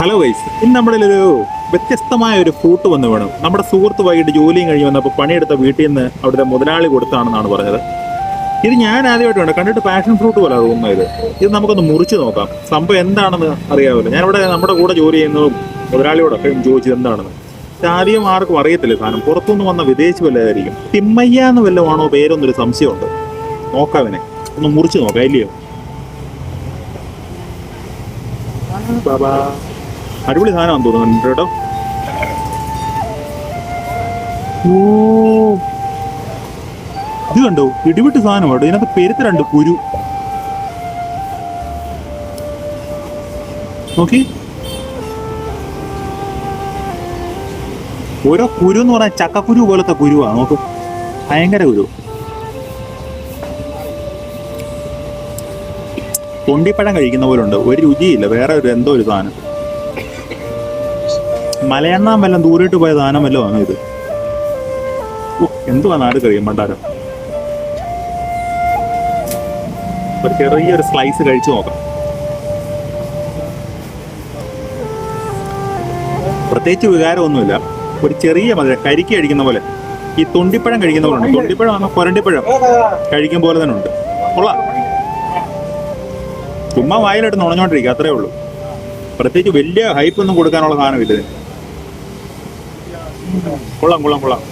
Hello guys ഇന്ന് നമ്മുടെ ഒരു വ്യത്യസ്തമായ ഒരു ഫ്രൂട്ട് വന്ന് വേണം. നമ്മുടെ സുഹൃത്ത് വൈകിട്ട് ജോലിയും കഴിഞ്ഞ് വന്നപ്പോൾ പണിയെടുത്ത വീട്ടിൽ നിന്ന് അവിടുത്തെ മുതലാളി കൊടുത്താണെന്നാണ് പറഞ്ഞത്. ഇത് ഞാൻ ആദ്യമായിട്ട് വേണം കണ്ടിട്ട് പാഷൻ ഫ്രൂട്ട് പോലെ തോന്നുന്നത് ഇത് ഇത് നമുക്കൊന്ന് മുറിച്ച് നോക്കാം. സംഭവം എന്താണെന്ന് അറിയാമല്ലോ. ഞാനിവിടെ നമ്മുടെ കൂടെ ജോലി ചെയ്യുന്നതും മുതലാളിയോടൊക്കെ ചോദിച്ചത് എന്താണെന്ന്. ആദ്യം ആർക്കും അറിയത്തില്ല സാധനം. പുറത്തുനിന്ന് വന്ന വിദേശി വല്ലതായിരിക്കും. തിമ്മയ്യ എന്ന് വല്ലതാണോ പേരൊന്നൊരു സംശയമുണ്ട്. നോക്കാം അവനെ. ഒന്ന് മുറിച്ച് നോക്കാം ഇല്ലയോ? ബാബാ അടിപൊളി സാധനമാണ് തോന്നുന്നുണ്ട് കേട്ടോ. ഓ. ഇത് കണ്ടോ? ഇടിവിട്ട് സാധനം കേട്ടോ. ഇതിനകത്ത് പെരുത്ത രണ്ട് കുരു. നോക്കി. ഓരോ കുരു എന്ന് പറഞ്ഞാൽ ചക്കക്കുരു പോലത്തെ കുരുവാ. നോക്ക്. ഭയങ്കര കുരു. തൊണ്ടിപ്പഴം കഴിക്കുന്ന പോലെ ഉണ്ട്. ഒരു രുചിയില്ല. വേറെ ഒരു എന്തോ ഒരു സാധനം. മലയെണ്ണാൻ വല്ലതും ദൂരോട്ട് പോയ ദാനം വല്ലതും ആണ് ഇത്? എന്തുവാ നാട് കഴിയും മണ്ടാരം ഒരു ചെറിയൊരു സ്ലൈസ് കഴിച്ചു നോക്കാം. പ്രത്യേകിച്ച് വികാരമൊന്നുമില്ല. ഒരു ചെറിയ മധുര കരിക്ക് കഴിക്കുന്ന പോലെ. ഈ തൊണ്ടിപ്പഴം കഴിക്കുന്ന പോലെ ഉണ്ട്. തൊണ്ടിപ്പഴം ആണോ? കൊരണ്ടിപ്പഴം കഴിക്കും പോലെ തന്നെ ഉണ്ട്. കൊള്ളാം. ചുമ്മാ വായിലിട്ട് നുണഞ്ഞോണ്ടിരിക്കുക അത്രേ ഉള്ളൂ. പ്രത്യേകിച്ച് വലിയ ഹൈപ്പൊന്നും കൊടുക്കാനുള്ള സാധനമില്ല ഇതിന്. കൊള്ളാം കൊള്ളാം കൊള്ളാം